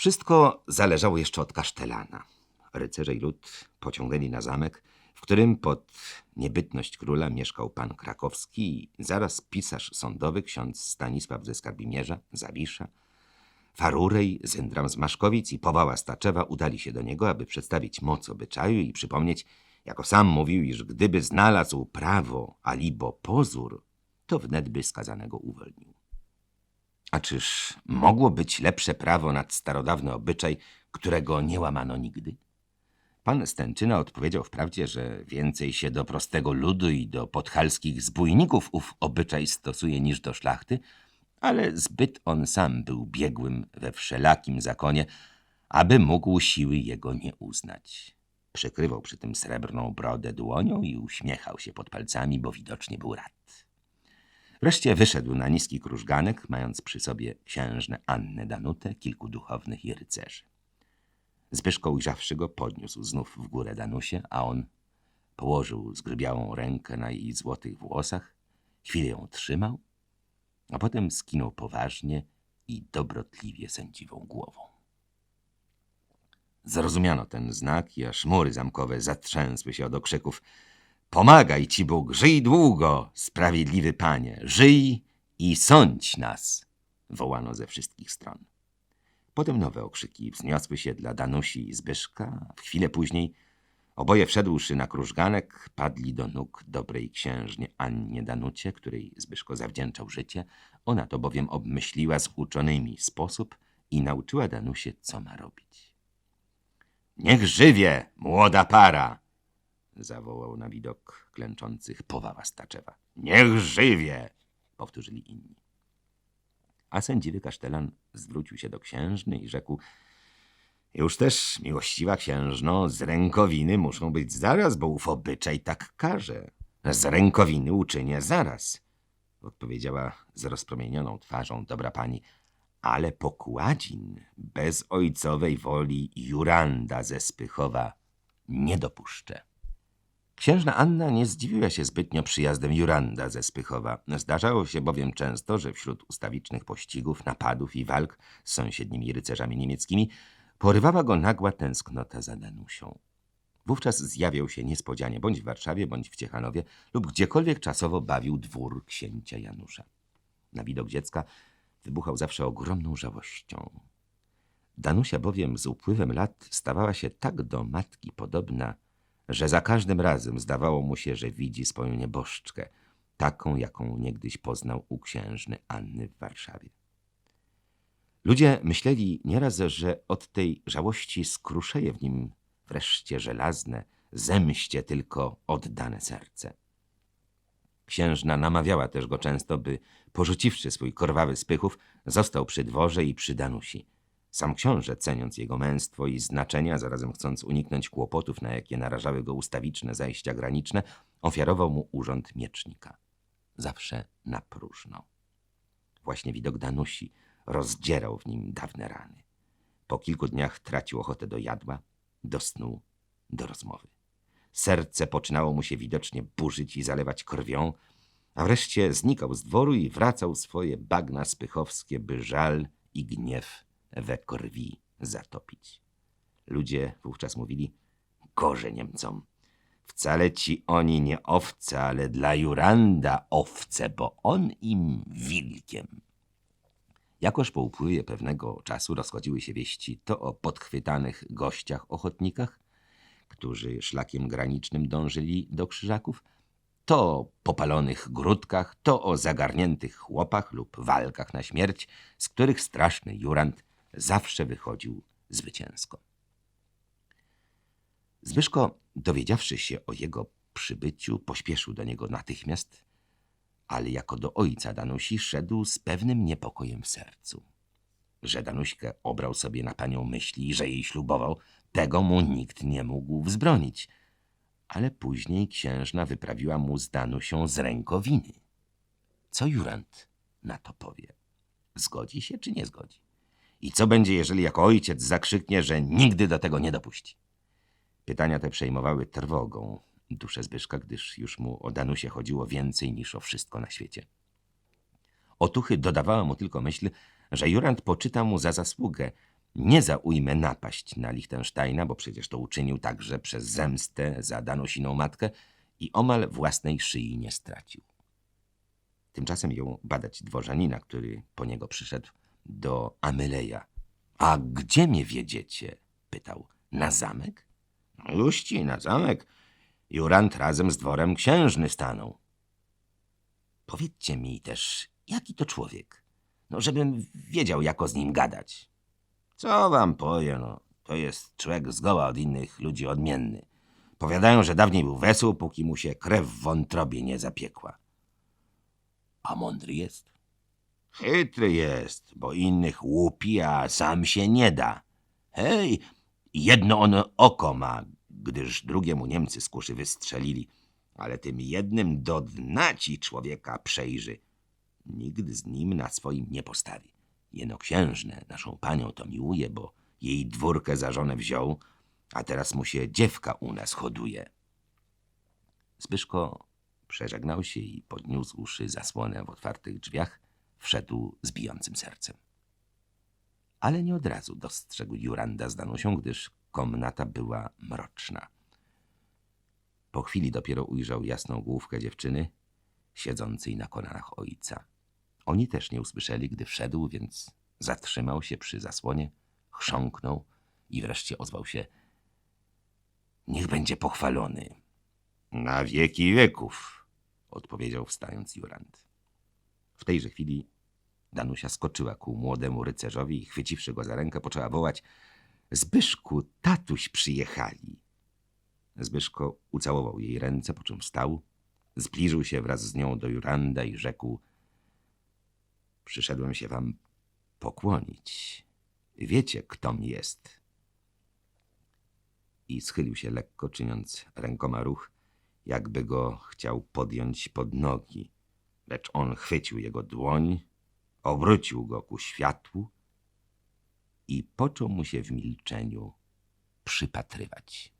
Wszystko zależało jeszcze od kasztelana. Rycerze i lud pociągnęli na zamek, w którym pod niebytność króla mieszkał pan krakowski i zaraz pisarz sądowy ksiądz Stanisław ze Skarbimierza, Zawisza, Farurej, Zyndram z Maszkowic i Powała Staczewa udali się do niego, aby przedstawić moc obyczaju i przypomnieć, jako sam mówił, iż gdyby znalazł prawo alibo pozór, to wnet by skazanego uwolnił. A czyż mogło być lepsze prawo nad starodawny obyczaj, którego nie łamano nigdy? Pan Stęczyna odpowiedział wprawdzie, że więcej się do prostego ludu i do podhalskich zbójników ów obyczaj stosuje niż do szlachty, ale zbyt on sam był biegłym we wszelakim zakonie, aby mógł siły jego nie uznać. Przykrywał przy tym srebrną brodę dłonią i uśmiechał się pod palcami, bo widocznie był rad. Wreszcie wyszedł na niski krużganek, mając przy sobie księżnę Annę Danutę, kilku duchownych i rycerzy. Zbyszko ujrzawszy go, podniósł znów w górę Danusię, a on położył zgrzybiałą rękę na jej złotych włosach, chwilę ją trzymał, a potem skinął poważnie i dobrotliwie sędziwą głową. Zrozumiano ten znak i aż mury zamkowe zatrzęsły się od okrzyków. Pomagaj ci Bóg, żyj długo, sprawiedliwy Panie, żyj i sądź nas, wołano ze wszystkich stron. Potem nowe okrzyki wzniosły się dla Danusi i Zbyszka, w chwilę później oboje wszedłszy na krużganek, padli do nóg dobrej księżnie Annie Danucie, której Zbyszko zawdzięczał życie. Ona to bowiem obmyśliła z uczonymi sposób i nauczyła Danusię, co ma robić. Niech żywie, młoda para! Zawołał na widok klęczących Powała Staczewa. Niech żywie! powtórzyli inni. A sędziwy kasztelan zwrócił się do księżny i rzekł Już też, miłościwa księżno, z rękowiny muszą być zaraz, bo ów obyczaj tak każe. Z rękowiny uczynię zaraz, odpowiedziała z rozpromienioną twarzą dobra pani. Ale pokładzin bez ojcowej woli Juranda ze Spychowa nie dopuszczę. Księżna Anna nie zdziwiła się zbytnio przyjazdem Juranda ze Spychowa. Zdarzało się bowiem często, że wśród ustawicznych pościgów, napadów i walk z sąsiednimi rycerzami niemieckimi porywała go nagła tęsknota za Danusią. Wówczas zjawiał się niespodzianie bądź w Warszawie, bądź w Ciechanowie lub gdziekolwiek czasowo bawił dwór księcia Janusza. Na widok dziecka wybuchał zawsze ogromną żałością. Danusia bowiem z upływem lat stawała się tak do matki podobna, że za każdym razem zdawało mu się, że widzi swoją nieboszczkę, taką, jaką niegdyś poznał u księżny Anny w Warszawie. Ludzie myśleli nieraz, że od tej żałości skruszeje w nim wreszcie żelazne, zemście tylko oddane serce. Księżna namawiała też go często, by porzuciwszy swój korwawy spychów, został przy dworze i przy Danusi. Sam książę, ceniąc jego męstwo i znaczenia, zarazem chcąc uniknąć kłopotów, na jakie narażały go ustawiczne zajścia graniczne, ofiarował mu urząd miecznika. Zawsze na próżno. Właśnie widok Danusi rozdzierał w nim dawne rany. Po kilku dniach tracił ochotę do jadła, do snu, do rozmowy. Serce poczynało mu się widocznie burzyć i zalewać krwią, a wreszcie znikał z dworu i wracał swoje bagna spychowskie, by żal i gniew we krwi zatopić. Ludzie wówczas mówili, gorzej Niemcom. Wcale ci oni nie owce, ale dla Juranda owce, bo on im wilkiem. Jakoż po upływie pewnego czasu rozchodziły się wieści to o podchwytanych gościach ochotnikach, którzy szlakiem granicznym dążyli do krzyżaków, to o popalonych grudkach, to o zagarniętych chłopach lub walkach na śmierć, z których straszny Jurand zawsze wychodził zwycięsko. Zbyszko, dowiedziawszy się o jego przybyciu, pośpieszył do niego natychmiast, ale jako do ojca Danusi szedł z pewnym niepokojem w sercu. Że Danuśkę obrał sobie na panią myśli że jej ślubował, tego mu nikt nie mógł wzbronić. Ale później księżna wyprawiła mu z Danusią z rękowiny. Co Jurand na to powie? Zgodzi się czy nie zgodzi? I co będzie, jeżeli jako ojciec zakrzyknie, że nigdy do tego nie dopuści? Pytania te przejmowały trwogą duszę Zbyszka, gdyż już mu o Danusie chodziło więcej niż o wszystko na świecie. Otuchy dodawała mu tylko myśl, że Jurand poczyta mu za zasługę, nie za ujmę napaść na Liechtensteina, bo przecież to uczynił także przez zemstę za danosiną matkę i omal własnej szyi nie stracił. Tymczasem jął badać dworzanina, który po niego przyszedł do Amyleja. A gdzie mnie wiedziecie? pytał. Na zamek? No juści, na zamek. Jurand razem z dworem księżny stanął. Powiedzcie mi też, jaki to człowiek? No, żebym wiedział, jako z nim gadać. Co wam powiem, no, to jest człowiek zgoła od innych ludzi odmienny. Powiadają, że dawniej był wesół, póki mu się krew w wątrobie nie zapiekła. A mądry jest? Chytry jest, bo innych łupi, a sam się nie da. Hej, jedno on oko ma, gdyż drugiemu Niemcy z kuszy wystrzelili, ale tym jednym do dna ci człowieka przejrzy. Nikt z nim na swoim nie postawi. Jeno księżnę, naszą panią, to miłuje, bo jej dwórkę za żonę wziął, a teraz mu się dziewka u nas hoduje. Zbyszko przeżegnał się i podniósłszy zasłonę w otwartych drzwiach, wszedł z bijącym sercem. Ale nie od razu dostrzegł Juranda z Danusią, gdyż komnata była mroczna. Po chwili dopiero ujrzał jasną główkę dziewczyny, siedzącej na kolanach ojca. Oni też nie usłyszeli, gdy wszedł, więc zatrzymał się przy zasłonie, chrząknął i wreszcie ozwał się Niech będzie pochwalony. Na wieki wieków, odpowiedział wstając Jurand. W tejże chwili Danusia skoczyła ku młodemu rycerzowi i chwyciwszy go za rękę, poczęła wołać Zbyszku, tatuś przyjechali. Zbyszko ucałował jej ręce, po czym wstał, zbliżył się wraz z nią do Juranda i rzekł Przyszedłem się wam pokłonić. Wiecie, kto mi jest. I schylił się lekko, czyniąc rękoma ruch, jakby go chciał podjąć pod nogi. Lecz on chwycił jego dłoń, obrócił go ku światłu i począł mu się w milczeniu przypatrywać.